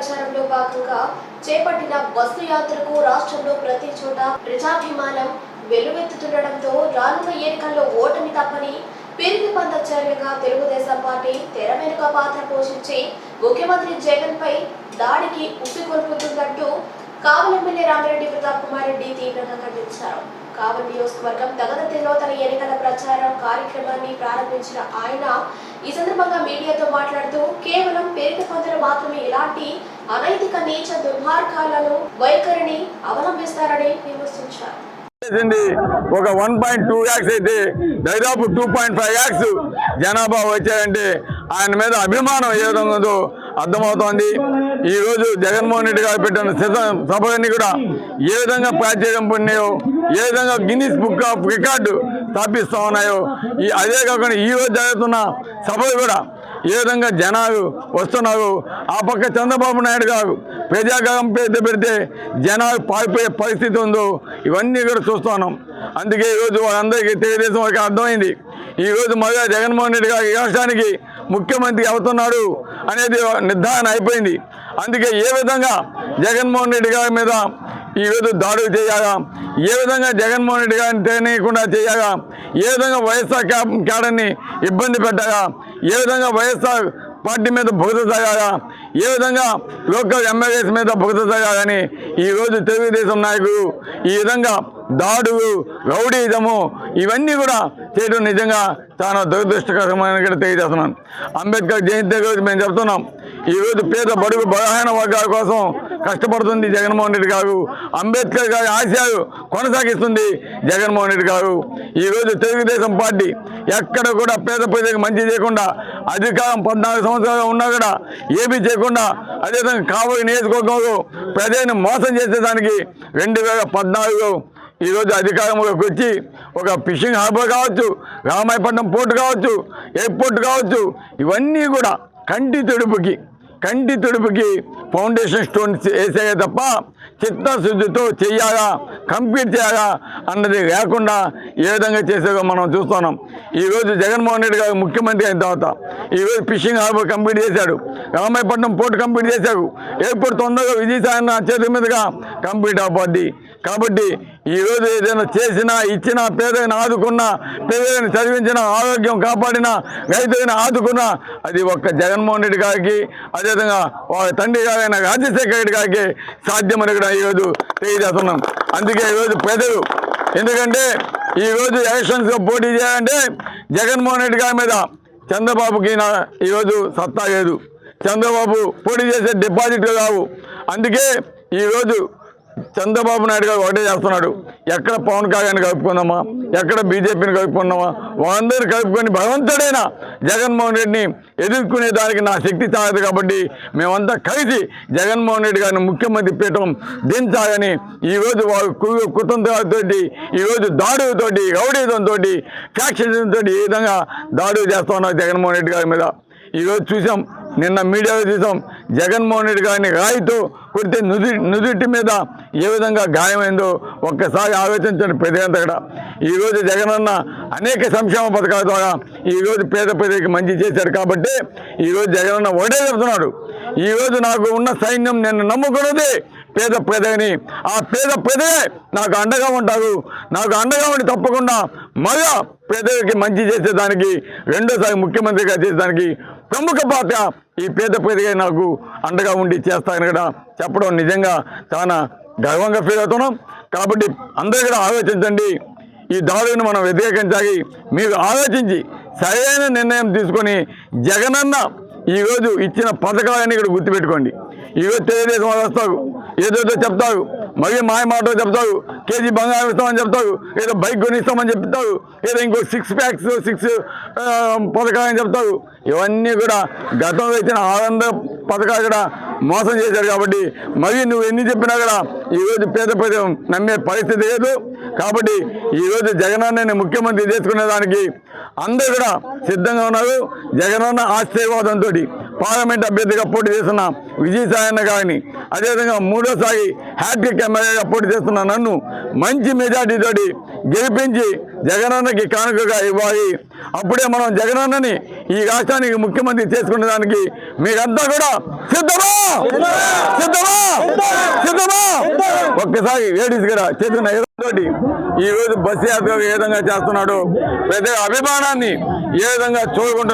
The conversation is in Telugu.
ప్రచారంలో భాగంగా చేపట్టిన బస్సు యాత్రకు రాష్ట్రంలో ప్రతి చోట ప్రజాభిమానం వెలువెత్తుతుండటంతో రానున్న ఎన్నికల్లో ఓటమి తప్పని పిరిగి పంద చర్యగా తెలుగుదేశం పార్టీ తెర వెనుక పాత్ర పోషించి ముఖ్యమంత్రి జగన్ పై దాడికి ఉసిగొల్పుతుందంటూ కావలి ఎమ్మెల్యే రామిరెడ్డి ప్రతాప్ కుమార్ రెడ్డి తీవ్రంగా ఖండించారు. కావలి నియోజకవర్గం దగదత్తిలో తన ఎన్నికల ప్రచారం కార్యక్రమాన్ని ప్రారంభించిన ఆయన ఈ సందర్భంగా మీడియాతో మాట్లాడుతూ కేవలం పేరుకి కొందరు మాత్రమే ఇలాంటి అనైతిక నీచ దుర్మార్గాలను వైఖరిని అవలంబిస్తారని విమర్శించారు. ఒక వన్ పాయింట్ టూ యాక్స్ అయితే దాదాపు టూ పాయింట్ ఫైవ్ యాక్స్ జనాభా వచ్చారంటే ఆయన మీద అభిమానం ఏ విధంగా ఉందో అర్థమవుతోంది. ఈరోజు జగన్మోహన్ రెడ్డి గారు పెట్టిన సభలన్నీ కూడా ఏ విధంగా ప్రాచుర్యం పొందాయో ఏ విధంగా గిన్నీస్ బుక్ ఆఫ్ రికార్డు స్థాపిస్తూ ఉన్నాయో ఈ అదే కాకుండా ఈ రోజు జరుగుతున్న సభలు కూడా ఏ విధంగా జనాలు వస్తున్నారు ఆ పక్క చంద్రబాబు నాయుడు గారు ప్రజాగరం పేద పెడితే జనాలు పారిపోయే పరిస్థితి ఉందో ఇవన్నీ కూడా చూస్తున్నాం. అందుకే ఈరోజు వాళ్ళందరికీ తెలుగుదేశం వారికి అర్థమైంది. ఈరోజు మళ్ళా జగన్మోహన్ రెడ్డి గారు రాష్ట్రానికి ముఖ్యమంత్రి అవుతున్నాడు అనేది నిర్ధారణ అయిపోయింది. అందుకే ఏ విధంగా జగన్మోహన్ రెడ్డి గారి మీద ఈ రోజు దాడులు చేయగా. ఏ విధంగా జగన్మోహన్ రెడ్డి గారిని తెలియకుండా చేయగా. ఏ విధంగా వైఎస్ఆర్ క్యాడర్ని ఇబ్బంది పెట్టగా. ఏ విధంగా వైఎస్ఆర్ పార్టీ మీద భుగత సాగాలా ఏ విధంగా లోకల్ ఎమ్మెల్యేస్ మీద భుగత సాగాలని ఈరోజు తెలుగుదేశం నాయకులు ఈ విధంగా దాడులు రౌడీజము ఇవన్నీ కూడా చేయడం నిజంగా చాలా దురదృష్టకరమైన తెలియజేస్తున్నాను. అంబేద్కర్ జయంతి రోజు మేము చెప్తున్నాం ఈరోజు పేద బడుగు బలహీన వర్గాల కోసం కష్టపడుతుంది జగన్మోహన్ రెడ్డి గారు. అంబేద్కర్ గారి ఆశయాలు కొనసాగిస్తుంది జగన్మోహన్ రెడ్డి గారు. ఈరోజు తెలుగుదేశం పార్టీ ఎక్కడ కూడా పేద ప్రజలకు మంచి చేయకుండా అధికారం పద్నాలుగు సంవత్సరాలు ఉన్నా కూడా ఏమీ చేయకుండా అదేవిధంగా కాబోయే నియోజకవర్గంలో ప్రజల్ని మోసం చేసేదానికి రెండు వేల పద్నాలుగులో ఈరోజు అధికారంలోకి వచ్చి ఒక ఫిషింగ్ హార్బర్ కావచ్చు రామాయపట్నం పోర్టు కావచ్చు ఎయిర్పోర్ట్ కావచ్చు ఇవన్నీ కూడా కంటి తుడుపుకి కంటి తుడుపుకి ఫౌండేషన్ స్టోన్స్ వేసాయే తప్ప చిత్తశుద్ధితో చేయాలా కంప్లీట్ చేయాలా అన్నది లేకుండా ఏ విధంగా చేసేదో మనం చూస్తున్నాం. ఈరోజు జగన్మోహన్ రెడ్డి గారు ముఖ్యమంత్రి అయిన తర్వాత ఈరోజు ఫిషింగ్ హార్బర్ కంప్లీట్ చేశాడు. రామాయపట్నం పోర్ట్ కంప్లీట్ చేశాడు. ఎయిర్పోర్ట్ తొందరగా విజయసాయన చేతుల మీదుగా కంప్లీట్ అయిపోద్ది కాబట్టి ఈరోజు ఏదైనా చేసినా ఇచ్చినా పేదలను ఆదుకున్నా పేదలను చదివించిన ఆరోగ్యం కాపాడిన రైతులను ఆదుకున్నా అది ఒక్క జగన్మోహన్ రెడ్డి గారికి అదేవిధంగా వాళ్ళ తండ్రి గారైన రాజశేఖర రెడ్డి గారికి సాధ్యమని కూడా ఈరోజు తెలియజేస్తున్నాం. అందుకే ఈరోజు ప్రజలు ఎందుకంటే ఈరోజు ఎలక్షన్స్లో పోటీ చేయాలంటే జగన్మోహన్ రెడ్డి గారి మీద చంద్రబాబుకి నా ఈరోజు సత్తా లేదు. చంద్రబాబు పోటీ చేసే డిపాజిట్లు కావు అందుకే ఈరోజు చంద్రబాబు నాయుడు గారు ఒకటే చేస్తున్నాడు. ఎక్కడ పవన్ కళ్యాణ్ కలుపుకుందామా? ఎక్కడ బీజేపీని కలుపుకుందామా? వాళ్ళందరూ కలుపుకొని భగవంతుడైనా జగన్మోహన్ రెడ్డిని ఎదుర్కొనే దానికి నా శక్తి చాలదు కాబట్టి మేమంతా కలిసి జగన్మోహన్ రెడ్డి గారిని ముఖ్యమంత్రి పీఠం దించాలని ఈరోజు వారు కు- ఈరోజు దాడులతోటి రౌడీజంతో ఫ్యాక్షన్తో ఈ విధంగా దాడులు చేస్తా ఉన్నారు జగన్మోహన్ రెడ్డి గారి మీద. ఈరోజు చూసాం నిన్న మీడియా చూసాం జగన్మోహన్ రెడ్డి గారిని రాయితూ కొడితే నుది నుదుటి మీద ఏ విధంగా గాయమైందో ఒక్కసారి ఆలోచించండి ప్రజలంతా కూడా. ఈరోజు జగనన్న అనేక సంక్షేమ పథకాల ద్వారా ఈరోజు పేద ప్రజలకు మంచి చేశారు కాబట్టి ఈరోజు జగనన్న ఒకటే చెప్తున్నాడు ఈరోజు నాకు ఉన్న సైన్యం నేను నమ్ముకున్నది పేద ప్రజని ఆ పేద ప్రజలే నాకు అండగా ఉంటారు. నాకు అండగా ఉండి తప్పకుండా మళ్ళా పెదవికి మంచి చేసేదానికి రెండోసారి ముఖ్యమంత్రిగా చేసేదానికి ప్రముఖ పాత్ర ఈ పేద పేదగా నాకు అండగా ఉండి చేస్తాయని కూడా చెప్పడం నిజంగా చాలా గర్వంగా ఫీల్ అవుతున్నాం. కాబట్టి అందరూ కూడా ఆలోచించండి. ఈ దాడులను మనం వ్యతిరేకించాలి. మీరు ఆలోచించి సరైన నిర్ణయం తీసుకొని జగనన్న ఈరోజు ఇచ్చిన పథకాలన్నీ ఇక్కడ గుర్తుపెట్టుకోండి. ఏదో తెలుగుదేశం వాళ్ళు వస్తారు. ఏదోదో చెప్తారు మళ్ళీ మాయ మాటలు చెప్తారు కేజీ బంగారం ఇస్తామని చెప్తారు ఏదో బైక్ కొనిస్తామని చెప్తారు ఏదో ఇంకో సిక్స్ ప్యాక్స్ సిక్స్ పథకాలని చెప్తారు. ఇవన్నీ కూడా గతంలో ఇచ్చిన ఆనంద పథకాలు కూడా మోసం చేశారు కాబట్టి మళ్ళీ నువ్వు ఎన్ని చెప్పినా కూడా ఈరోజు పేద ప్రజలు నమ్మే పరిస్థితి లేదు. కాబట్టి ఈరోజు జగనన్నని ముఖ్యమంత్రి చేసుకునే దానికి అందరూ కూడా సిద్ధంగా ఉన్నారు. జగనన్న ఆశీర్వాదంతో పార్లమెంట్ అభ్యర్థిగా పోటీ చేస్తున్న విజయసాయన్న గారిని. అదేవిధంగా మూడోసారి హ్యాట్రిక్ ఎమ్మెల్యేగా పోటీ చేస్తున్న నన్ను మంచి మెజార్టీతోటి గెలిపించి జగనన్నకి కానుకగా ఇవ్వాలి. అప్పుడే మనం జగనన్నని ఈ రాష్ట్రానికి ముఖ్యమంత్రి చేసుకునే దానికి మీరంతా కూడా సిద్ధమా? సిద్ధమా? సిద్ధమా? ఒక్కసారి లేడీస్ కూడా చేతున్న తోటి ఈ రోజు బస్సు యాత్ర ఏ విధంగా చేస్తున్నాడు? ప్రతి అభిమానాన్ని ఏ విధంగా చూడకుండా